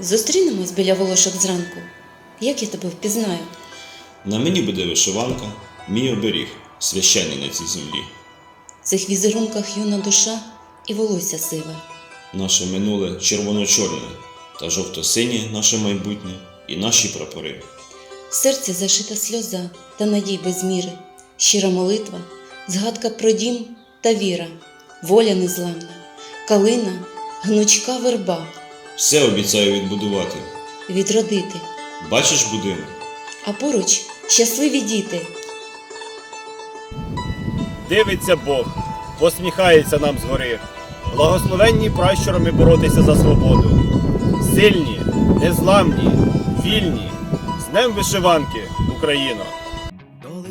Зустрінемось біля волошок зранку. Як я тебе впізнаю? На мені буде вишиванка, мій оберіг, священний на цій землі. В цих візерунках юна душа і волосся сиве. Наше минуле червоно-чорне та жовто-синє наше майбутнє і наші прапори. В серці зашита сльоза та надій без міри, щира молитва, згадка про дім та віра, воля незламна, калина, гнучка верба, Все обіцяю відбудувати. відродити, Бачиш будинок? а поруч щасливі діти. Дивиться Бог, посміхається нам згори. Благословенні пращурами боротися за свободу. Сильні, незламні, вільні. З Днем вишиванки, Україно!